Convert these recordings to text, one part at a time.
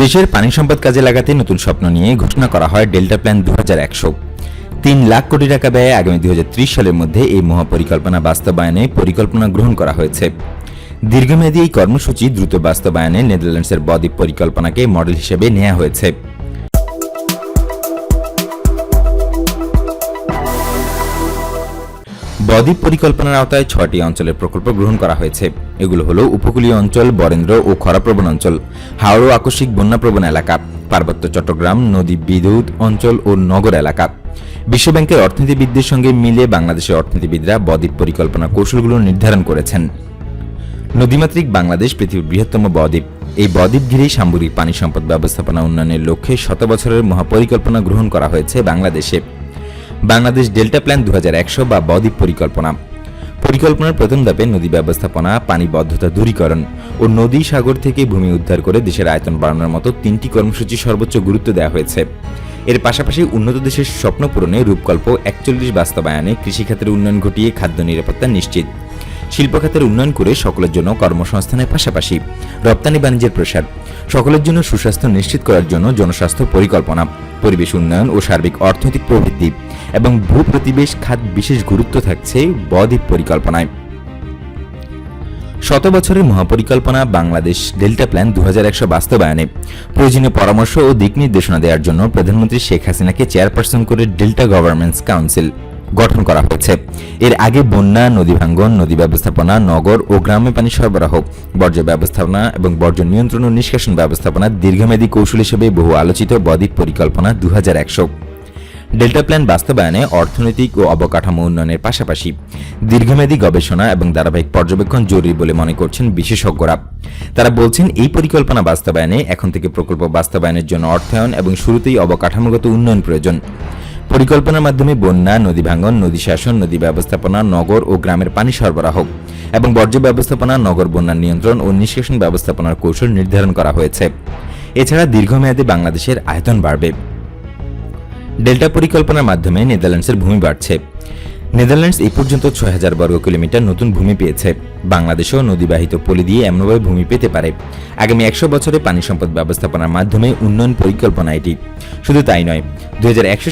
দেশের পানি সম্পদ কাজে লাগাতে নতুন স্বপ্ন নিয়ে ঘোষণা করা হয় ডেল্টা প্ল্যান দু হাজার একশো। তিন লাখ কোটি টাকা ব্যয়ে আগামী দু হাজার ত্রিশ সালের মধ্যে এই মহাপরিকল্পনা বাস্তবায়নে পরিকল্পনা গ্রহণ করা হয়েছে। দীর্ঘমেয়াদী এই কর্মসূচি দ্রুত বাস্তবায়নে নেদারল্যান্ডসের বদ্বীপ পরিকল্পনাকে মডেল হিসেবে নেওয়া হয়েছে। বদ্বীপ পরিকল্পনার আওতায় ছয়টি অঞ্চলের প্রকল্প গ্রহণ করা হয়েছে। এগুলো হলো উপকূলীয় অঞ্চল, বরেন্দ্র ও খরাপ্রবণ অঞ্চল, হাওড় আকস্মিক বন্যাপ্রবণ এলাকা, পার্বত্য চট্টগ্রাম, নদী বিদ্যুৎ অঞ্চল ও নগর এলাকা। বিশ্বব্যাংকের অর্থনীতিবিদদের সঙ্গে মিলে বাংলাদেশের অর্থনীতিবিদরা বদ্বীপ পরিকল্পনা কৌশলগুলো নির্ধারণ করেছেন। নদীমাতৃক বাংলাদেশ পৃথিবীর বৃহত্তম বদ্বীপ। এই বদ্বীপ ঘিরেই সামগ্রিক পানি সম্পদ ব্যবস্থাপনা উন্নয়নের লক্ষ্যে শত বছরের মহাপরিকল্পনা গ্রহণ করা হয়েছে বাংলাদেশে। বাংলাদেশ ডেল্টা প্ল্যান দু হাজার একশো বা বদ্বীপ পরিকল্পনা। পরিকল্পনার প্রথম ধাপে নদী ব্যবস্থাপনা পানিবদ্ধতা দূরীকরণ ও নদী সাগর থেকে ভূমি উদ্ধার করে দেশের আয়তন বাড়ানোর মতো তিনটি কর্মসূচি সর্বোচ্চ গুরুত্ব দেওয়া হয়েছে। এর পাশাপাশি উন্নত দেশের স্বপ্ন পূরণে রূপকল্প একচল্লিশ বাস্তবায়নে কৃষিখাতের উন্নয়ন ঘটিয়ে খাদ্য নিরাপত্তা নিশ্চিত। শিল্প খাতের উন্নয়ন করে সকলের জন্য কর্মসংস্থানের পাশাপাশি রপ্তানি বাণিজ্যের প্রসার, সকলের জন্য সুস্বাস্থ্য নিশ্চিত করার জন্য জনস্বাস্থ্য পরিকল্পনা, পরিবেশ উন্নয়ন ও সার্বিক অর্থনৈতিক প্রবৃদ্ধি এবং ভূপ্রতিবেশ খাত বিশেষ গুরুত্ব থাকছে বদ্বীপ পরিকল্পনায়। শত বছরের মহাপরিকল্পনা বাংলাদেশ ডেল্টা প্ল্যান দু বাস্তবায়নে। প্রয়োজনীয় পরামর্শ ও দিক নির্দেশনা দেওয়ার জন্য প্রধানমন্ত্রী শেখ হাসিনাকে চেয়ারপারসন করে ডেল্টা গভর্নমেন্টস কাউন্সিল গঠন করা হয়েছে। এর আগে বন্যা, নদী ভাঙ্গন, নদী ব্যবস্থাপনা, নগর ও গ্রামে পানি সরবরাহ, বর্জ্য ব্যবস্থাপনা এবং বর্জ্য নিয়ন্ত্রণ ও নিষ্কাশন ব্যবস্থাপনা দীর্ঘমেয়াদী কৌশল হিসেবে বহু আলোচিত বদ্বীপ পরিকল্পনা দুহাজার একশো। ডেল্টা প্ল্যান বাস্তবায়নে অর্থনৈতিক ও অবকাঠামো উন্নয়নের পাশাপাশি দীর্ঘমেয়াদী গবেষণা এবং ধারাবাহিক পর্যবেক্ষণ জরুরি বলে মনে করছেন বিশেষজ্ঞরা। তারা বলছেন, এই পরিকল্পনা বাস্তবায়নে এখন থেকে প্রকল্প বাস্তবায়নের জন্য অর্থায়ন এবং শুরুতেই অবকাঠামোগত উন্নয়ন প্রয়োজন। পরিকল্পনার মাধ্যমে বন্যা, নদী ভাঙ্গন নদী শাসন, নদী ব্যবস্থাপনা, নগর ও গ্রামের পানি সরবরাহ এবং বর্জ্য ব্যবস্থাপনা, নগর বন্যা নিয়ন্ত্রণ ও নিষ্কাশন ব্যবস্থাপনার কৌশল নির্ধারণ করা হয়েছে। এছাড়া দীর্ঘমেয়াদে বাংলাদেশের আয়তন বাড়বে। ডেল্টা পরিকল্পনার মাধ্যমে নেদারল্যান্ডসের ভূমি বাড়ছে। নেদারল্যান্ডস এই পর্যন্ত ছয় হাজার বর্গ কিলোমিটার নতুন ভূমি পেয়েছে। বাংলাদেশও নদীবাহিত পলি দিয়ে এমনভাবে ভূমি পেতে পারে। আগামী একশো বছরে পানি সম্পদ ব্যবস্থাপনার মাধ্যমে উন্নয়ন পরিকল্পনা এটি। শুধু তাই নয় দু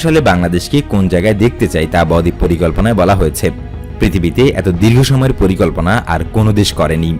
সালে বাংলাদেশকে কোন জায়গায় দেখতে চাই তা বদ্বীপ পরিকল্পনায় বলা হয়েছে। পৃথিবীতে এত দীর্ঘ সময়ের পরিকল্পনা আর কোনো দেশ করেনি।